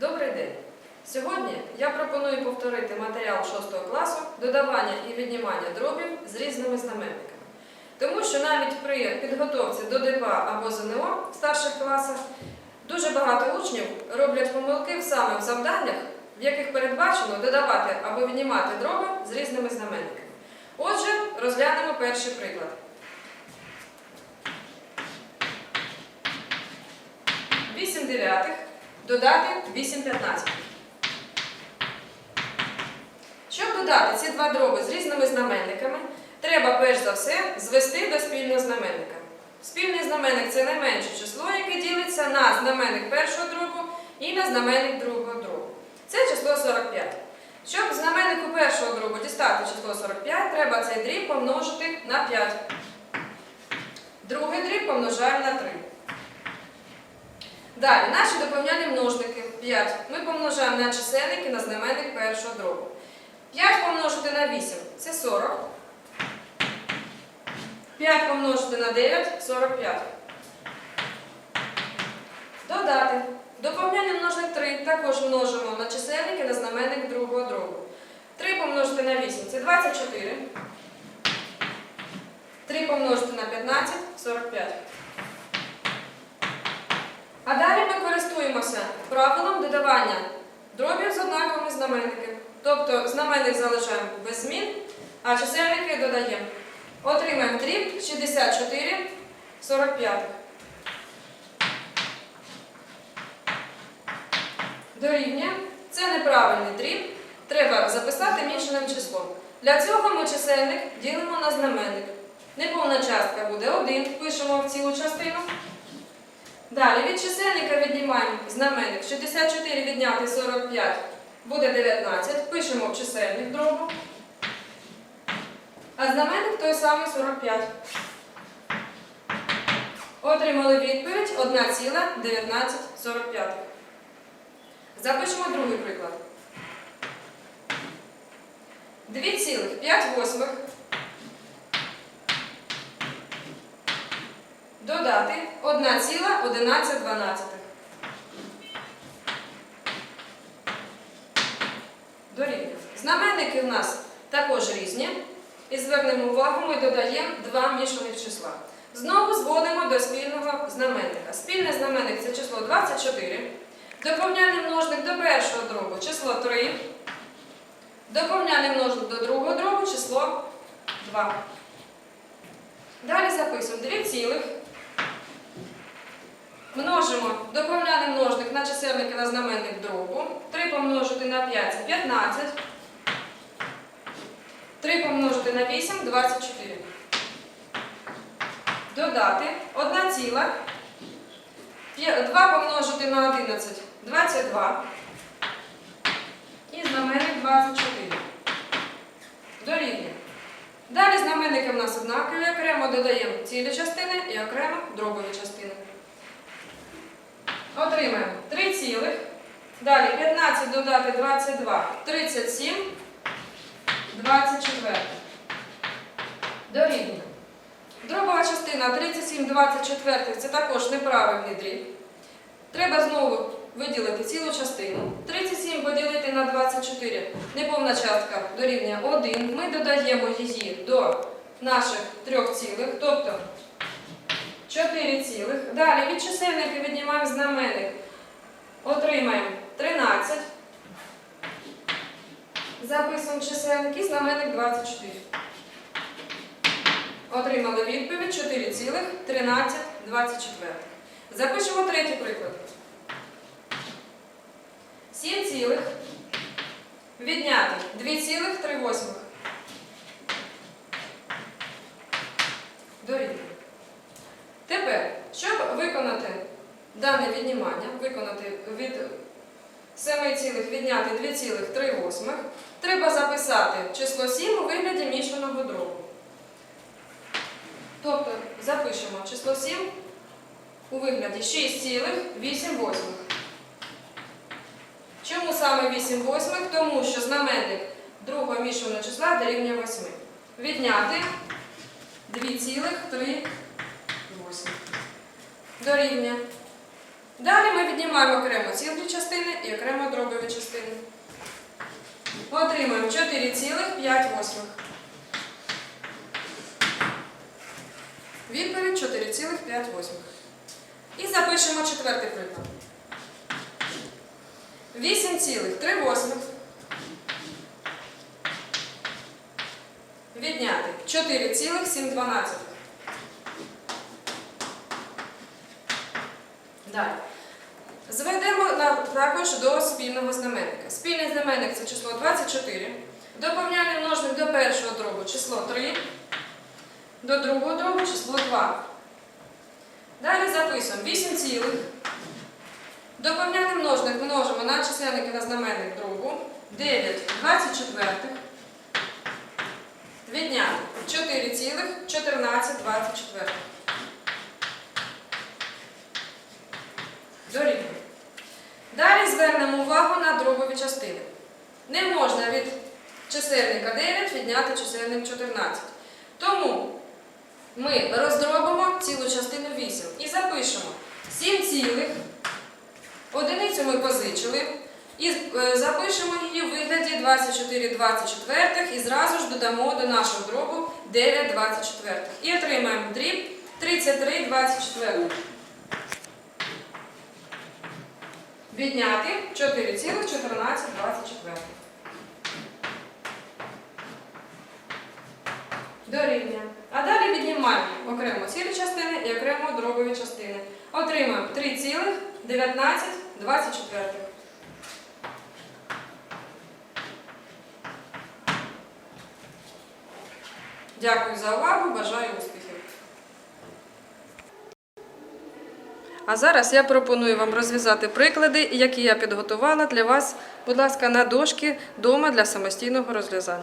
Добрий день! Сьогодні я пропоную повторити матеріал 6 класу додавання і віднімання дробів з різними знаменниками. Тому що навіть при підготовці до ДПА або ЗНО в старших класах дуже багато учнів роблять помилки саме в завданнях, в яких передбачено додавати або віднімати дроби з різними знаменниками. Отже, розглянемо перший приклад. 8 дев'ятих додати 8 п'ятнадцятих. Щоб додати ці два дроби з різними знаменниками, треба перш за все звести до спільного знаменника. Спільний знаменник це найменше число, яке ділиться на знаменник першого дробу і на знаменник другого дробу. Це число 45. Щоб знаменнику першого дробу дістати число 45, треба цей дріб помножити на 5. Другий дріб помножаємо на 3. Далі, наші доповнялі множники 5. Ми помножаємо на чисельник і на знаменник першого дробу. 5 помножити на 8 це 40. 5 помножити на 9 45. Додати. Доповняльний множник 3 також множимо на чисельник і на знаменник другого дробу. 3 помножити на 8 це 24. 3 помножити на 15 45. А далі ми користуємося правилом додавання дробів з однаковими знаменниками. Тобто знаменник залишаємо без змін, а чисельники додаємо. Отримаємо дріб 64 45. Дорівнює. Це неправильний дріб. Треба записати мішаним числом. Для цього ми чисельник ділимо на знаменник. Неповна частка буде 1, пишемо в цілу частину. Далі від чисельника віднімаємо знаменник 64 відняти 45 буде 19. Пишемо в чисельник дробу. А знаменник той самий 45. Отримали відповідь 1,1945. Запишемо другий приклад. 2,5 додати 1,11. Дорівнює. Знаменники у нас також різні. І звернемо увагу, ми додаємо два мішаних числа. Знову зводимо до спільного знаменника. Спільний знаменник це число 24. Доповняльний множник до першого дробу число 3. Доповняльний множник до другого дробу число 2. Далі записуємо 2 цілих. Множимо доповняльний множник на чисельник і на знаменник дробу. 3 помножити на 5 це 15. 3 помножити на 8 24. Додати 1 ціла. 2 помножити на 11 22. І знаменник 24. Дорівнює. Далі знаменники в нас однакові. Окремо додаємо цілі частини і окремо дробові частини. Отримаємо 3 цілих. Далі 15 додати 22, 37, 24. Дорівнює. Дробова частина 37, 24 це також неправильний дріб. Треба знову виділити цілу частину. 37 поділити на 24, неповна частка дорівнює 1. Ми додаємо її до наших трьох цілих, тобто 4 цілих. Далі від чисельника віднімаємо знаменник. Отримаємо 13. Записуємо чисельник і знаменник 24. Отримали відповідь 4 цілих 13 24. Запишемо третій приклад. 7 цілих відняти 2 цілих 3 восьмих. Дорівнює. Тепер, щоб виконати дане віднімання, виконати від 7 цілих відняти 2,3 восьмих, треба записати число 7 у вигляді мішаного дробу. Тобто запишемо число 7 у вигляді 6,8 восьмих. Чому саме 8 восьмих? Тому що знаменник другого мішаного числа дорівнює 8. Відняти 2,3 восьмих. Дорівнює. Далі ми віднімаємо окремо цілі частини і окремо дробові частини. Отримаємо 4,5. Відповідь 4,5. І запишемо четвертий приклад. 8,3 відняти 4,7. Далі. Зведемо також до спільного знаменника. Спільний знаменник це число 24. Доповняльний множник до першого дробу число 3. До другого дробу число 2. Далі записуємо 8 цілих. Доповняльний множник множимо на чисельник і на знаменник дробу. 9 24. Відняти 4,14 24. Дорівнює. Далі звернемо увагу на дробові частини. Не можна від чисельника 9 відняти чисельник 14. Тому ми роздробимо цілу частину 8 і запишемо 7 цілих. Одиницю ми позичили. І е, запишемо її у вигляді 24 24 і зразу ж додамо до нашого дробу 9 24. І отримаємо дріб 33 24. Відняти 4,14 24. Дорівнює. А далі віднімаємо окремо цілі частини і окремо дробові частини. Отримаємо 3,19 24. Дякую за увагу, бажаю успіхів. А зараз я пропоную вам розв'язати приклади, які я підготувала для вас, будь ласка, на дошки дома для самостійного розв'язання.